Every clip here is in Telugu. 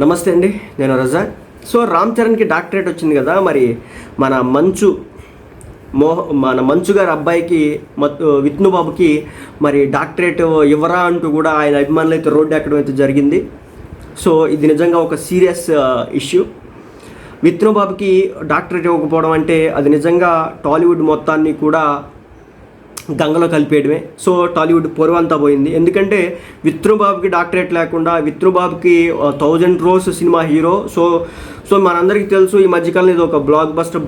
నమస్తే అండి నేను రజాక్ సో రామ్ చరణ్కి డాక్టరేట్ వచ్చింది కదా మరి మన మంచు మోహ మన మంచు గారి అబ్బాయికి మత్ మరి డాక్టరేట్ ఇవ్వరా అంటూ కూడా ఆయన అభిమానులు అయితే రోడ్డు ఎక్కడం అయితే జరిగింది. సో ఇది నిజంగా ఒక సీరియస్ ఇష్యూ. విష్ణుబాబుకి డాక్టరేట్ ఇవ్వకపోవడం అంటే అది నిజంగా టాలీవుడ్ మొత్తాన్ని కూడా గంగలో కలిపేయడమే. సో టాలీవుడ్ పొరవంతా పోయింది. ఎందుకంటే విత్రుబాబుకి డాక్టరేట్ లేకుండా విత్రుబాబుకి thousand rose cinema hero. So so మనందరికీ తెలుసు ఈ మధ్యకాలం ఇది ఒక బ్లాక్ బస్టర్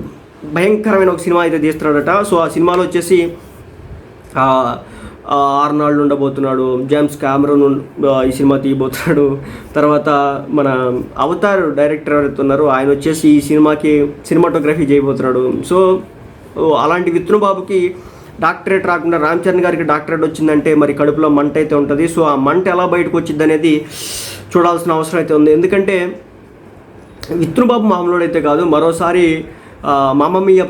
భయంకరమైన ఒక సినిమా అయితే తీస్తున్నాడట. సో ఆ సినిమాలో వచ్చేసి ఆర్నాల్డ్ ఉండబోతున్నాడు జేమ్స్ క్యామరన్ ఈ సినిమా తీయబోతున్నాడు. తర్వాత మన అవతార్ డైరెక్టర్ ఎవరైతే ఉన్నారో ఆయన వచ్చేసి ఈ సినిమాకి సినిమాటోగ్రఫీ చేయబోతున్నాడు. సో అలాంటి విష్ణుబాబుకి డాక్టరేట్ రాకుండా రామ్ చరణ్ గారికి డాక్టరేట్ వచ్చిందంటే మరి కడుపులో మంట అయితే ఉంటుంది. సో ఆ మంట ఎలా బయటకు వచ్చింది అనేది చూడాల్సిన అవసరం అయితే ఉంది. ఎందుకంటే విష్ణుబాబు మామూలు అయితే కాదు మరోసారి ఆ,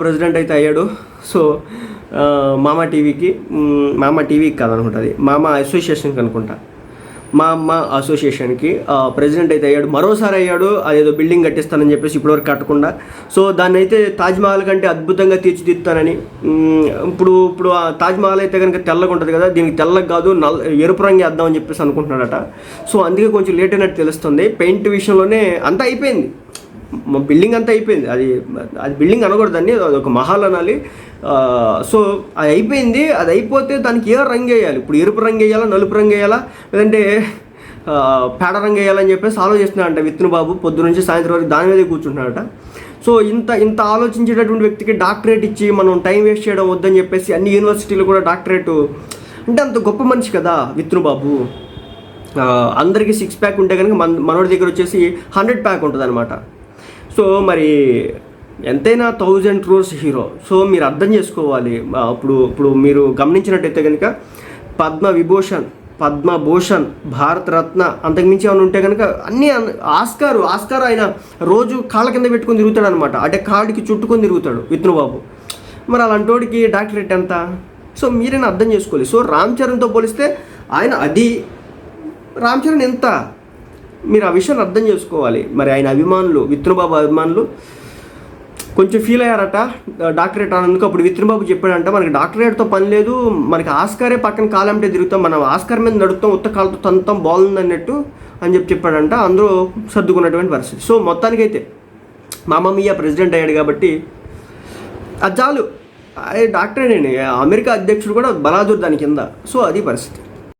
ప్రెసిడెంట్ అయితే అయ్యాడు. సో మామ టీవీకి మామ టీవీకి కాదనుకుంటుంది మామ అసోసియేషన్కి అనుకుంటా. మా అమ్మ అసోసియేషన్కి ప్రెసిడెంట్ అయితే అయ్యాడు. మరోసారి అయ్యాడు అదేదో బిల్డింగ్ కట్టిస్తానని చెప్పేసి ఇప్పటివరకు కట్టకుండా. సో దాన్ని అయితే తాజ్మహల్ కంటే అద్భుతంగా తీర్చిదిద్దుతానని ఇప్పుడు ఇప్పుడు ఆ తాజ్మహల్ అయితే కనుక తెల్లగా ఉంటుంది కదా దీనికి తెల్లగా కాదు నల్ ఎరుపు రంగు వేద్దామని చెప్పేసి అనుకుంటున్నాడట సో అందుకే కొంచెం లేట్ అయినట్టు తెలుస్తుంది. పెయింట్ విషయంలోనే అంతా అయిపోయింది. బిల్డింగ్ అంతా అయిపోయింది. అది అది బిల్డింగ్ అనకూడదండి అది ఒక మహల్ అనాలి. సో అది అయిపోయింది. అది అయిపోతే దానికి ఏ రంగు వేయాలి? ఇప్పుడు ఎరుపు రంగు వేయాలా నలుపు రంగు వేయాలా? లేదంటే పేడ రంగు వేయాలని చెప్పేసి ఆలోచిస్తున్నాడంట విత్తును బాబు పొద్దు నుంచి సాయంత్రం వరకు దాని మీదే కూర్చుంటున్నాడట. సో ఇంత ఇంత ఆలోచించేటటువంటి వ్యక్తికి డాక్టరేట్ ఇచ్చి మనం టైం వేస్ట్ చేయడం వద్దని చెప్పేసి అన్ని యూనివర్సిటీలు కూడా డాక్టరేట్ అంటే అంత గొప్ప మనిషి కదా విత్తును బాబు అందరికీ సిక్స్ ప్యాక్ ఉంటే కనుక మన మనోడి దగ్గర వచ్చేసి హండ్రెడ్ ప్యాక్ ఉంటుంది అనమాట సో మరి ఎంతైనా థౌజండ్ క్రోర్స్ హీరో. సో మీరు అర్థం చేసుకోవాలి. అప్పుడు ఇప్పుడు మీరు గమనించినట్టయితే కనుక పద్మ విభూషణ్ పద్మభూషణ్ భారత రత్న అంతకుమించి ఏమైనా ఉంటే కనుక అన్నీ ఆస్కారు ఆస్కార్ ఆయన రోజు కాళ్ళ కింద పెట్టుకుని తిరుగుతాడు అనమాట అంటే కాడికి చుట్టుకొని తిరుగుతాడు విష్ణుబాబు. మరి అలాంటోడికి డాక్టరేట్ ఎంత? సో మీరైనా అర్థం చేసుకోవాలి. సో రామ్ చరణ్తో పోలిస్తే ఆయన అది రామ్ చరణ్ ఎంత? మీరు ఆ విషయాన్ని అర్థం చేసుకోవాలి. మరి ఆయన అభిమానులు విష్ణుబాబు అభిమానులు కొంచెం ఫీల్ అయ్యారట డాక్టరేట్ అన్నందుకు అప్పుడు విష్ణుబాబు చెప్పాడంట మనకి డాక్టరేట్తో పని లేదు మనకి ఆస్కారే పక్కన కాలంటే తిరుగుతాం మనం ఆస్కార్ మీద నడుస్తాం ఉత్త కాలుతో తంతం బాగుంది అన్నట్టు అని చెప్పి చెప్పాడంట. అందరూ సర్దుకున్నటువంటి పరిస్థితి. సో మొత్తానికైతే మా మమ్మీయ ప్రెసిడెంట్ అయ్యాడు కాబట్టి అది చాలు. డాక్టరేనండి అమెరికా అధ్యక్షుడు కూడా బలాదుర్ దాని కింద. సో అది పరిస్థితి.